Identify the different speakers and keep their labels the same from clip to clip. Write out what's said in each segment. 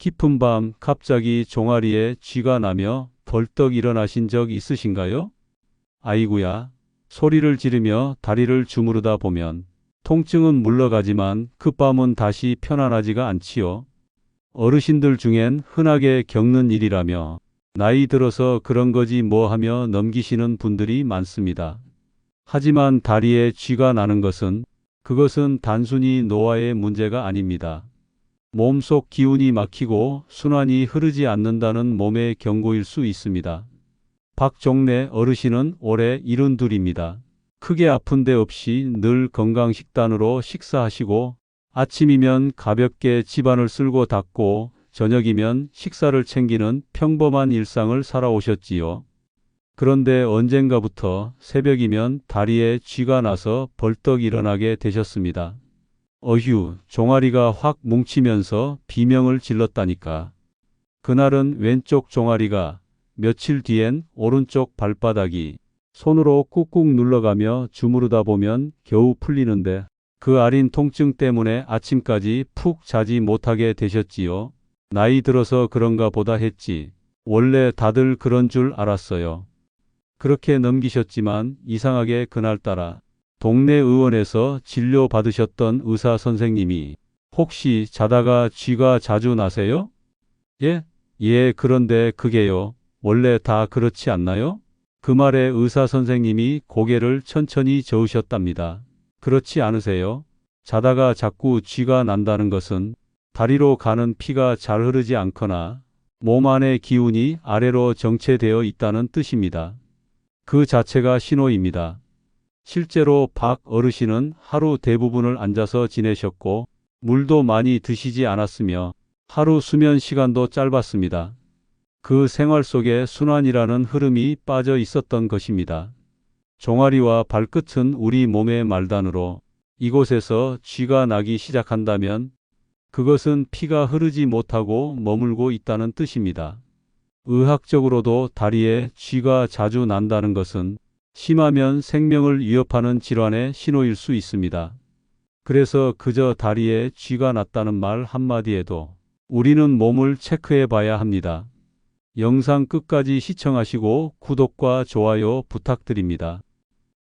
Speaker 1: 깊은 밤 갑자기 종아리에 쥐가 나며 벌떡 일어나신 적 있으신가요? 아이구야. 소리를 지르며 다리를 주무르다 보면 통증은 물러가지만 그 밤은 다시 편안하지가 않지요. 어르신들 중엔 흔하게 겪는 일이라며 나이 들어서 그런 거지 뭐 하며 넘기시는 분들이 많습니다. 하지만 다리에 쥐가 나는 것은 그것은 단순히 노화의 문제가 아닙니다. 몸속 기운이 막히고 순환이 흐르지 않는다는 몸의 경고일 수 있습니다. 박종래 어르신은 올해 72입니다. 크게 아픈 데 없이 늘 건강 식단으로 식사하시고 아침이면 가볍게 집안을 쓸고 닦고 저녁이면 식사를 챙기는 평범한 일상을 살아오셨지요. 그런데 언젠가부터 새벽이면 다리에 쥐가 나서 벌떡 일어나게 되셨습니다. 어휴, 종아리가 확 뭉치면서 비명을 질렀다니까. 그날은 왼쪽 종아리가, 며칠 뒤엔 오른쪽 발바닥이 손으로 꾹꾹 눌러가며 주무르다 보면 겨우 풀리는데 그 아린 통증 때문에 아침까지 푹 자지 못하게 되셨지요. 나이 들어서 그런가 보다 했지. 원래 다들 그런 줄 알았어요. 그렇게 넘기셨지만 이상하게 그날따라 동네 의원에서 진료 받으셨던 의사 선생님이 혹시 자다가 쥐가 자주 나세요? 예? 예, 그런데 그게요. 원래 다 그렇지 않나요? 그 말에 의사 선생님이 고개를 천천히 저으셨답니다. 그렇지 않으세요? 자다가 자꾸 쥐가 난다는 것은 다리로 가는 피가 잘 흐르지 않거나 몸 안의 기운이 아래로 정체되어 있다는 뜻입니다. 그 자체가 신호입니다. 실제로 박 어르신은 하루 대부분을 앉아서 지내셨고 물도 많이 드시지 않았으며 하루 수면 시간도 짧았습니다. 그 생활 속에 순환이라는 흐름이 빠져 있었던 것입니다. 종아리와 발끝은 우리 몸의 말단으로 이곳에서 쥐가 나기 시작한다면 그것은 피가 흐르지 못하고 머물고 있다는 뜻입니다. 의학적으로도 다리에 쥐가 자주 난다는 것은 심하면 생명을 위협하는 질환의 신호일 수 있습니다. 그래서 그저 다리에 쥐가 났다는 말 한마디에도 우리는 몸을 체크해 봐야 합니다. 영상 끝까지 시청하시고 구독과 좋아요 부탁드립니다.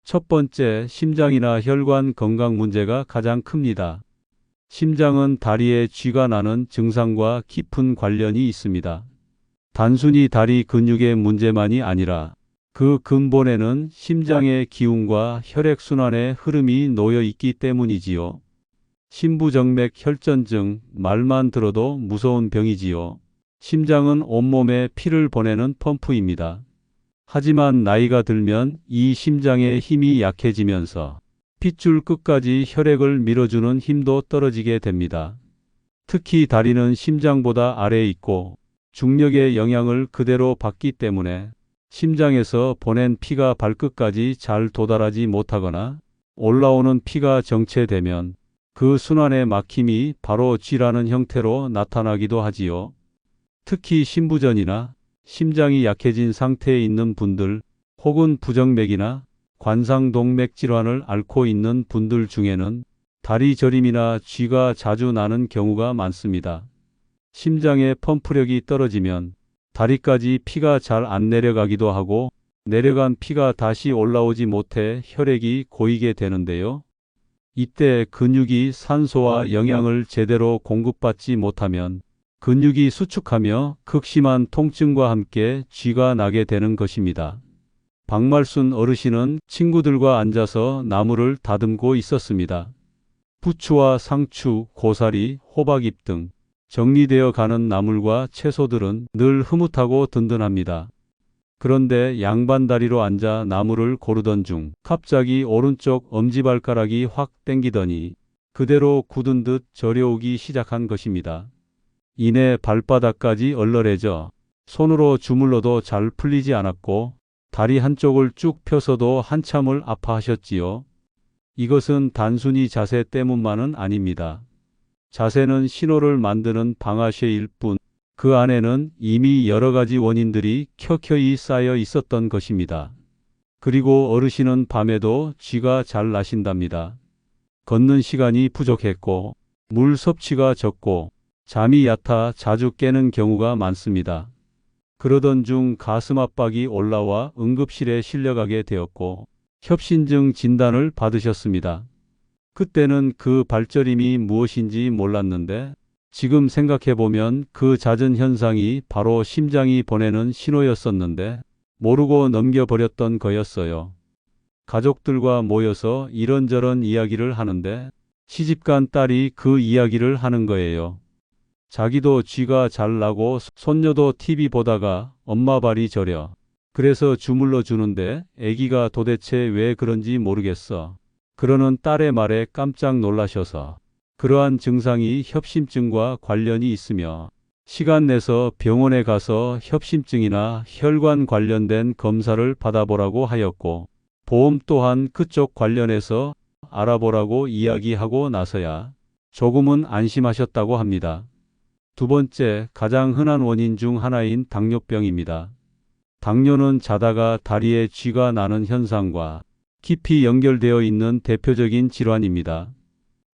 Speaker 1: 첫 번째, 심장이나 혈관 건강 문제가 가장 큽니다. 심장은 다리에 쥐가 나는 증상과 깊은 관련이 있습니다. 단순히 다리 근육의 문제만이 아니라 그 근본에는 심장의 기운과 혈액순환의 흐름이 놓여 있기 때문이지요. 심부정맥 혈전증 말만 들어도 무서운 병이지요. 심장은 온몸에 피를 보내는 펌프입니다. 하지만 나이가 들면 이 심장의 힘이 약해지면서 핏줄 끝까지 혈액을 밀어주는 힘도 떨어지게 됩니다. 특히 다리는 심장보다 아래에 있고 중력의 영향을 그대로 받기 때문에 심장에서 보낸 피가 발끝까지 잘 도달하지 못하거나 올라오는 피가 정체되면 그 순환의 막힘이 바로 쥐라는 형태로 나타나기도 하지요. 특히 심부전이나 심장이 약해진 상태에 있는 분들 혹은 부정맥이나 관상동맥 질환을 앓고 있는 분들 중에는 다리 저림이나 쥐가 자주 나는 경우가 많습니다. 심장의 펌프력이 떨어지면 다리까지 피가 잘 안 내려가기도 하고 내려간 피가 다시 올라오지 못해 혈액이 고이게 되는데요. 이때 근육이 산소와 영양을 제대로 공급받지 못하면 근육이 수축하며 극심한 통증과 함께 쥐가 나게 되는 것입니다. 박말순 어르신은 친구들과 앉아서 나무를 다듬고 있었습니다. 부추와 상추, 고사리, 호박잎 등 정리되어 가는 나물과 채소들은 늘 흐뭇하고 든든합니다. 그런데 양반 다리로 앉아 나무를 고르던 중 갑자기 오른쪽 엄지발가락이 확 땡기더니 그대로 굳은 듯 저려오기 시작한 것입니다. 이내 발바닥까지 얼얼해져 손으로 주물러도 잘 풀리지 않았고 다리 한쪽을 쭉 펴서도 한참을 아파하셨지요. 이것은 단순히 자세 때문만은 아닙니다. 자세는 신호를 만드는 방아쇠일 뿐 그 안에는 이미 여러 가지 원인들이 켜켜이 쌓여 있었던 것입니다. 그리고 어르신은 밤에도 쥐가 잘 나신답니다. 걷는 시간이 부족했고 물 섭취가 적고 잠이 얕아 자주 깨는 경우가 많습니다. 그러던 중 가슴 압박이 올라와 응급실에 실려가게 되었고 협신증 진단을 받으셨습니다. 그때는 그 발저림이 무엇인지 몰랐는데 지금 생각해보면 그 잦은 현상이 바로 심장이 보내는 신호였었는데 모르고 넘겨버렸던 거였어요. 가족들과 모여서 이런저런 이야기를 하는데 시집간 딸이 그 이야기를 하는 거예요. 자기도 쥐가 잘 나고 손녀도 TV 보다가 엄마 발이 저려. 그래서 주물러 주는데 아기가 도대체 왜 그런지 모르겠어. 그러는 딸의 말에 깜짝 놀라셔서 그러한 증상이 협심증과 관련이 있으며 시간 내서 병원에 가서 협심증이나 혈관 관련된 검사를 받아보라고 하였고 보험 또한 그쪽 관련해서 알아보라고 이야기하고 나서야 조금은 안심하셨다고 합니다. 두 번째, 가장 흔한 원인 중 하나인 당뇨병입니다. 당뇨는 자다가 다리에 쥐가 나는 현상과 깊이 연결되어 있는 대표적인 질환입니다.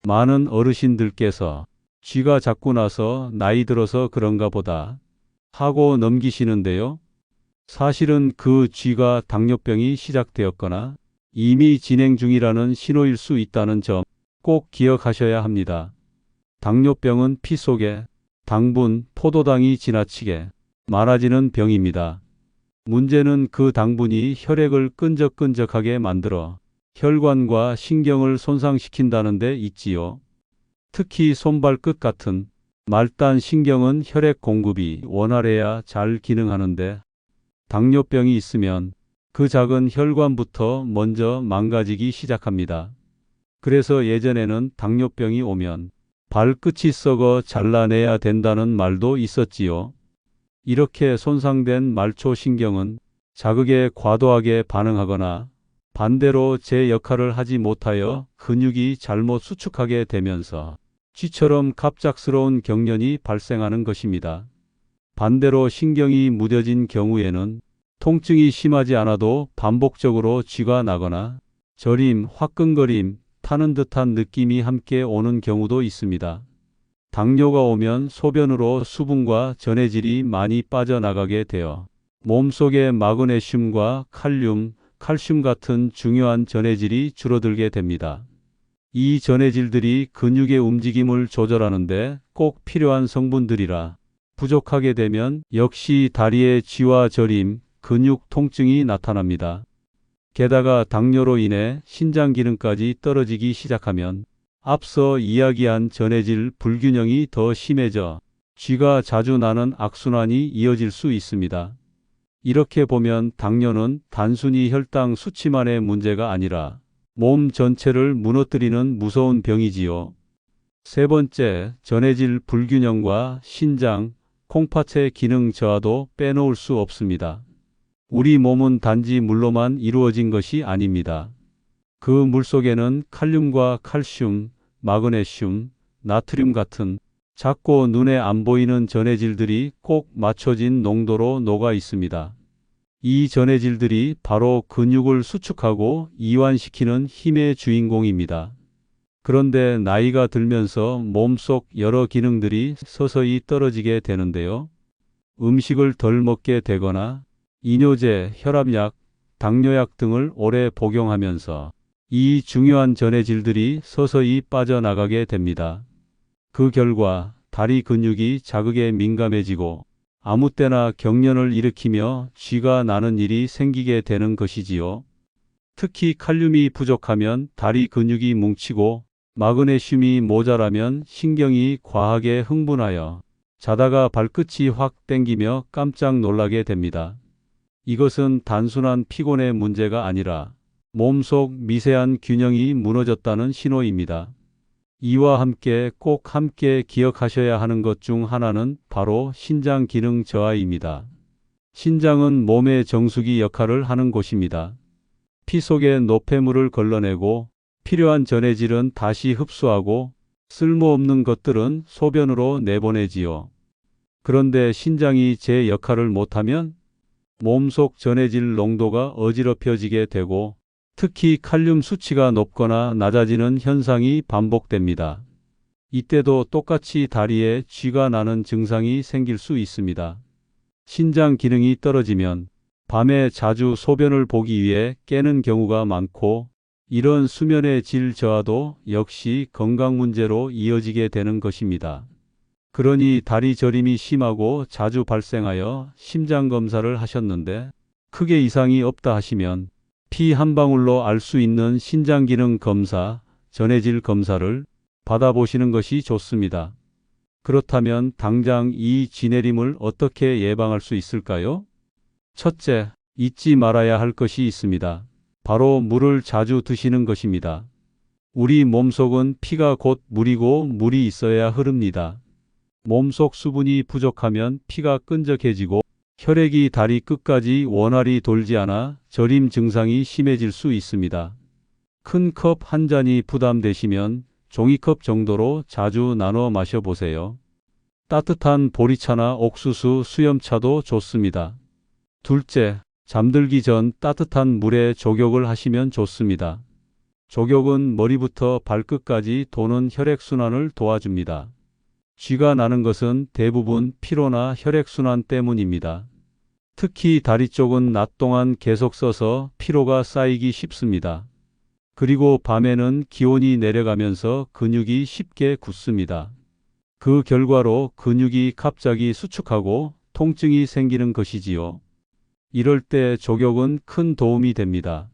Speaker 1: 많은 어르신들께서 쥐가 자꾸 나서 나이 들어서 그런가 보다 하고 넘기시는데요. 사실은 그 쥐가 당뇨병이 시작되었거나 이미 진행 중이라는 신호일 수 있다는 점 꼭 기억하셔야 합니다. 당뇨병은 피 속에 당분, 포도당이 지나치게 많아지는 병입니다. 문제는 그 당분이 혈액을 끈적끈적하게 만들어 혈관과 신경을 손상시킨다는 데 있지요. 특히 손발끝 같은 말단 신경은 혈액 공급이 원활해야 잘 기능하는데 당뇨병이 있으면 그 작은 혈관부터 먼저 망가지기 시작합니다. 그래서 예전에는 당뇨병이 오면 발끝이 썩어 잘라내야 된다는 말도 있었지요. 이렇게 손상된 말초 신경은 자극에 과도하게 반응하거나 반대로 제 역할을 하지 못하여 근육이 잘못 수축하게 되면서 쥐처럼 갑작스러운 경련이 발생하는 것입니다. 반대로 신경이 무뎌진 경우에는 통증이 심하지 않아도 반복적으로 쥐가 나거나 저림, 화끈거림, 타는 듯한 느낌이 함께 오는 경우도 있습니다. 당뇨가 오면 소변으로 수분과 전해질이 많이 빠져나가게 되어 몸속의 마그네슘과 칼륨, 칼슘 같은 중요한 전해질이 줄어들게 됩니다. 이 전해질들이 근육의 움직임을 조절하는데 꼭 필요한 성분들이라 부족하게 되면 역시 다리의 쥐와 저림, 근육 통증이 나타납니다. 게다가 당뇨로 인해 신장 기능까지 떨어지기 시작하면 앞서 이야기한 전해질 불균형이 더 심해져 쥐가 자주 나는 악순환이 이어질 수 있습니다. 이렇게 보면 당뇨는 단순히 혈당 수치만의 문제가 아니라 몸 전체를 무너뜨리는 무서운 병이지요. 세 번째, 전해질 불균형과 신장, 콩팥의 기능 저하도 빼놓을 수 없습니다. 우리 몸은 단지 물로만 이루어진 것이 아닙니다. 그 물 속에는 칼륨과 칼슘, 마그네슘, 나트륨 같은 작고 눈에 안 보이는 전해질들이 꼭 맞춰진 농도로 녹아 있습니다. 이 전해질들이 바로 근육을 수축하고 이완시키는 힘의 주인공입니다. 그런데 나이가 들면서 몸속 여러 기능들이 서서히 떨어지게 되는데요. 음식을 덜 먹게 되거나 이뇨제, 혈압약, 당뇨약 등을 오래 복용하면서 이 중요한 전해질들이 서서히 빠져나가게 됩니다. 그 결과 다리 근육이 자극에 민감해지고 아무 때나 경련을 일으키며 쥐가 나는 일이 생기게 되는 것이지요. 특히 칼륨이 부족하면 다리 근육이 뭉치고 마그네슘이 모자라면 신경이 과하게 흥분하여 자다가 발끝이 확 땡기며 깜짝 놀라게 됩니다. 이것은 단순한 피곤의 문제가 아니라 몸속 미세한 균형이 무너졌다는 신호입니다. 이와 함께 꼭 함께 기억하셔야 하는 것 중 하나는 바로 신장 기능 저하입니다. 신장은 몸의 정수기 역할을 하는 곳입니다. 피 속의 노폐물을 걸러내고 필요한 전해질은 다시 흡수하고 쓸모없는 것들은 소변으로 내보내지요. 그런데 신장이 제 역할을 못하면 몸속 전해질 농도가 어지럽혀지게 되고 특히 칼륨 수치가 높거나 낮아지는 현상이 반복됩니다. 이때도 똑같이 다리에 쥐가 나는 증상이 생길 수 있습니다. 신장 기능이 떨어지면 밤에 자주 소변을 보기 위해 깨는 경우가 많고 이런 수면의 질 저하도 역시 건강 문제로 이어지게 되는 것입니다. 그러니 다리 저림이 심하고 자주 발생하여 심장 검사를 하셨는데 크게 이상이 없다 하시면 피 한 방울로 알 수 있는 신장 기능 검사, 전해질 검사를 받아보시는 것이 좋습니다. 그렇다면 당장 이 쥐내림을 어떻게 예방할 수 있을까요? 첫째, 잊지 말아야 할 것이 있습니다. 바로 물을 자주 드시는 것입니다. 우리 몸속은 피가 곧 물이고 물이 있어야 흐릅니다. 몸속 수분이 부족하면 피가 끈적해지고 혈액이 다리 끝까지 원활히 돌지 않아 저림 증상이 심해질 수 있습니다. 큰 컵 한 잔이 부담되시면 종이컵 정도로 자주 나눠 마셔보세요. 따뜻한 보리차나 옥수수 수염차도 좋습니다. 둘째, 잠들기 전 따뜻한 물에 족욕을 하시면 좋습니다. 족욕은 머리부터 발끝까지 도는 혈액순환을 도와줍니다. 쥐가 나는 것은 대부분 피로나 혈액순환 때문입니다. 특히 다리 쪽은 낮 동안 계속 써서 피로가 쌓이기 쉽습니다. 그리고 밤에는 기온이 내려가면서 근육이 쉽게 굳습니다. 그 결과로 근육이 갑자기 수축하고 통증이 생기는 것이지요. 이럴 때 족욕은 큰 도움이 됩니다.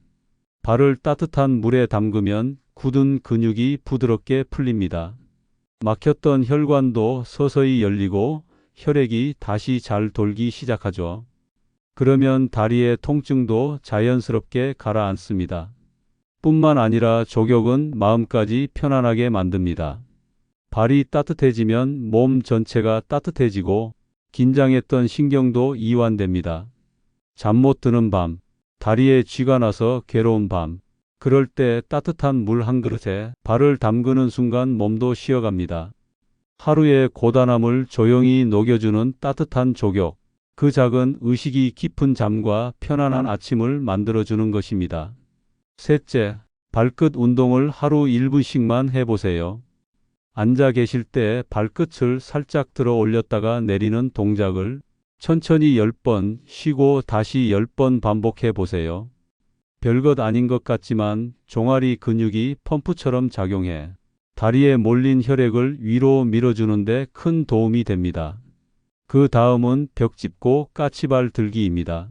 Speaker 1: 발을 따뜻한 물에 담그면 굳은 근육이 부드럽게 풀립니다. 막혔던 혈관도 서서히 열리고 혈액이 다시 잘 돌기 시작하죠. 그러면 다리의 통증도 자연스럽게 가라앉습니다. 뿐만 아니라 족욕은 마음까지 편안하게 만듭니다. 발이 따뜻해지면 몸 전체가 따뜻해지고 긴장했던 신경도 이완됩니다. 잠 못 드는 밤, 다리에 쥐가 나서 괴로운 밤, 그럴 때 따뜻한 물 한 그릇에 발을 담그는 순간 몸도 쉬어갑니다. 하루의 고단함을 조용히 녹여주는 따뜻한 족욕, 그 작은 의식이 깊은 잠과 편안한 아침을 만들어주는 것입니다. 셋째, 발끝 운동을 하루 1분씩만 해보세요. 앉아 계실 때 발끝을 살짝 들어 올렸다가 내리는 동작을 천천히 10번 쉬고 다시 10번 반복해 보세요. 별것 아닌 것 같지만 종아리 근육이 펌프처럼 작용해 다리에 몰린 혈액을 위로 밀어주는데 큰 도움이 됩니다. 그 다음은 벽 짚고 까치발 들기입니다.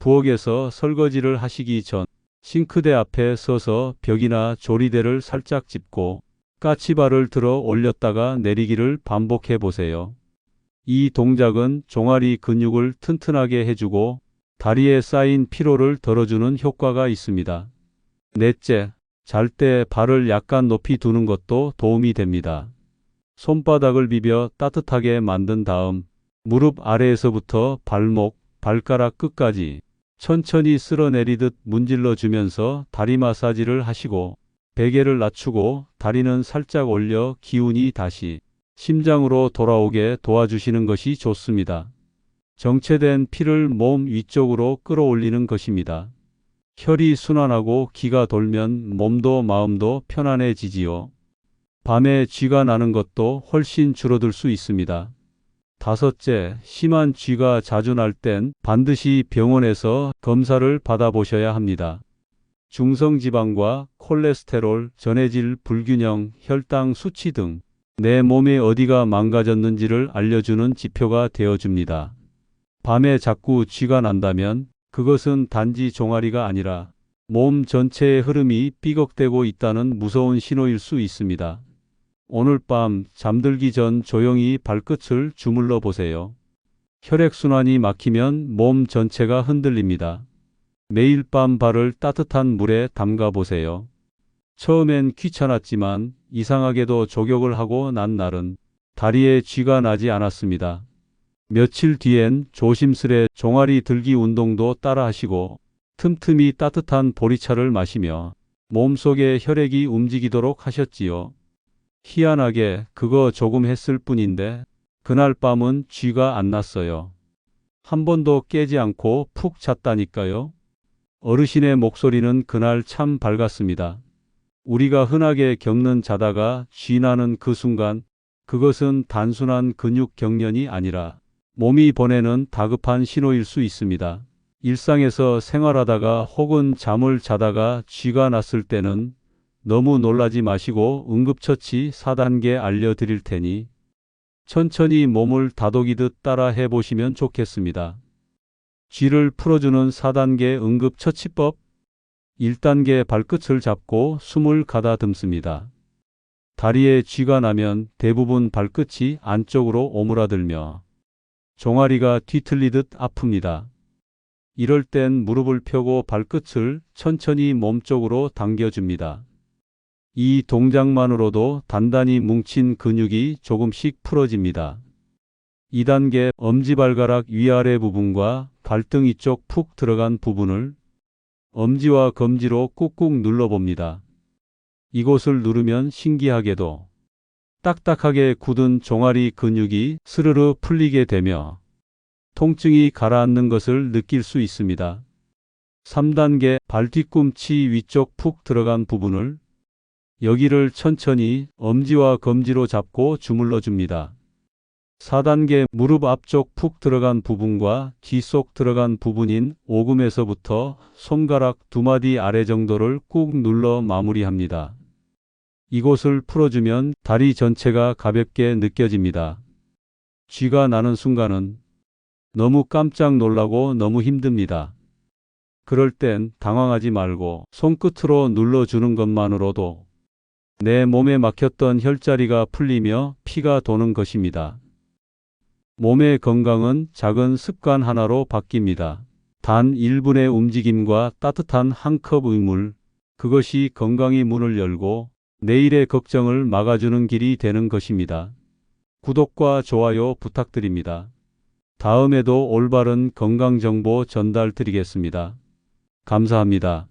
Speaker 1: 부엌에서 설거지를 하시기 전 싱크대 앞에 서서 벽이나 조리대를 살짝 짚고 까치발을 들어 올렸다가 내리기를 반복해 보세요. 이 동작은 종아리 근육을 튼튼하게 해주고 다리에 쌓인 피로를 덜어주는 효과가 있습니다. 넷째, 잘 때 발을 약간 높이 두는 것도 도움이 됩니다. 손바닥을 비벼 따뜻하게 만든 다음 무릎 아래에서부터 발목, 발가락 끝까지 천천히 쓸어내리듯 문질러 주면서 다리 마사지를 하시고 베개를 낮추고 다리는 살짝 올려 기운이 다시 심장으로 돌아오게 도와주시는 것이 좋습니다. 정체된 피를 몸 위쪽으로 끌어올리는 것입니다. 혈이 순환하고 기가 돌면 몸도 마음도 편안해지지요. 밤에 쥐가 나는 것도 훨씬 줄어들 수 있습니다. 다섯째, 심한 쥐가 자주 날 땐 반드시 병원에서 검사를 받아보셔야 합니다. 중성지방과 콜레스테롤, 전해질 불균형, 혈당 수치 등 내 몸의 어디가 망가졌는지를 알려주는 지표가 되어줍니다. 밤에 자꾸 쥐가 난다면 그것은 단지 종아리가 아니라 몸 전체의 흐름이 삐걱대고 있다는 무서운 신호일 수 있습니다. 오늘 밤 잠들기 전 조용히 발끝을 주물러 보세요. 혈액순환이 막히면 몸 전체가 흔들립니다. 매일 밤 발을 따뜻한 물에 담가 보세요. 처음엔 귀찮았지만 이상하게도 족욕을 하고 난 날은 다리에 쥐가 나지 않았습니다. 며칠 뒤엔 조심스레 종아리 들기 운동도 따라 하시고 틈틈이 따뜻한 보리차를 마시며 몸속에 혈액이 움직이도록 하셨지요. 희한하게 그거 조금 했을 뿐인데 그날 밤은 쥐가 안 났어요. 한 번도 깨지 않고 푹 잤다니까요. 어르신의 목소리는 그날 참 밝았습니다. 우리가 흔하게 겪는 자다가 쥐나는 그 순간 그것은 단순한 근육 경련이 아니라 몸이 보내는 다급한 신호일 수 있습니다. 일상에서 생활하다가 혹은 잠을 자다가 쥐가 났을 때는 너무 놀라지 마시고 응급처치 4단계 알려드릴 테니 천천히 몸을 다독이듯 따라 해보시면 좋겠습니다. 쥐를 풀어주는 4단계 응급처치법 1단계 발끝을 잡고 숨을 가다듬습니다. 다리에 쥐가 나면 대부분 발끝이 안쪽으로 오므라들며 종아리가 뒤틀리듯 아픕니다. 이럴 땐 무릎을 펴고 발끝을 천천히 몸쪽으로 당겨줍니다. 이 동작만으로도 단단히 뭉친 근육이 조금씩 풀어집니다. 2단계 엄지발가락 위아래 부분과 발등 이쪽 푹 들어간 부분을 엄지와 검지로 꾹꾹 눌러봅니다. 이곳을 누르면 신기하게도 딱딱하게 굳은 종아리 근육이 스르르 풀리게 되며 통증이 가라앉는 것을 느낄 수 있습니다. 3단계 발 뒤꿈치 위쪽 푹 들어간 부분을 여기를 천천히 엄지와 검지로 잡고 주물러 줍니다. 4단계 무릎 앞쪽 푹 들어간 부분과 뒤속 들어간 부분인 오금에서부터 손가락 두 마디 아래 정도를 꾹 눌러 마무리합니다. 이곳을 풀어주면 다리 전체가 가볍게 느껴집니다. 쥐가 나는 순간은 너무 깜짝 놀라고 너무 힘듭니다. 그럴 땐 당황하지 말고 손끝으로 눌러주는 것만으로도 내 몸에 막혔던 혈자리가 풀리며 피가 도는 것입니다. 몸의 건강은 작은 습관 하나로 바뀝니다. 단 1분의 움직임과 따뜻한 한 컵 의물, 그것이 건강의 문을 열고 내일의 걱정을 막아주는 길이 되는 것입니다. 구독과 좋아요 부탁드립니다. 다음에도 올바른 건강 정보 전달 드리겠습니다. 감사합니다.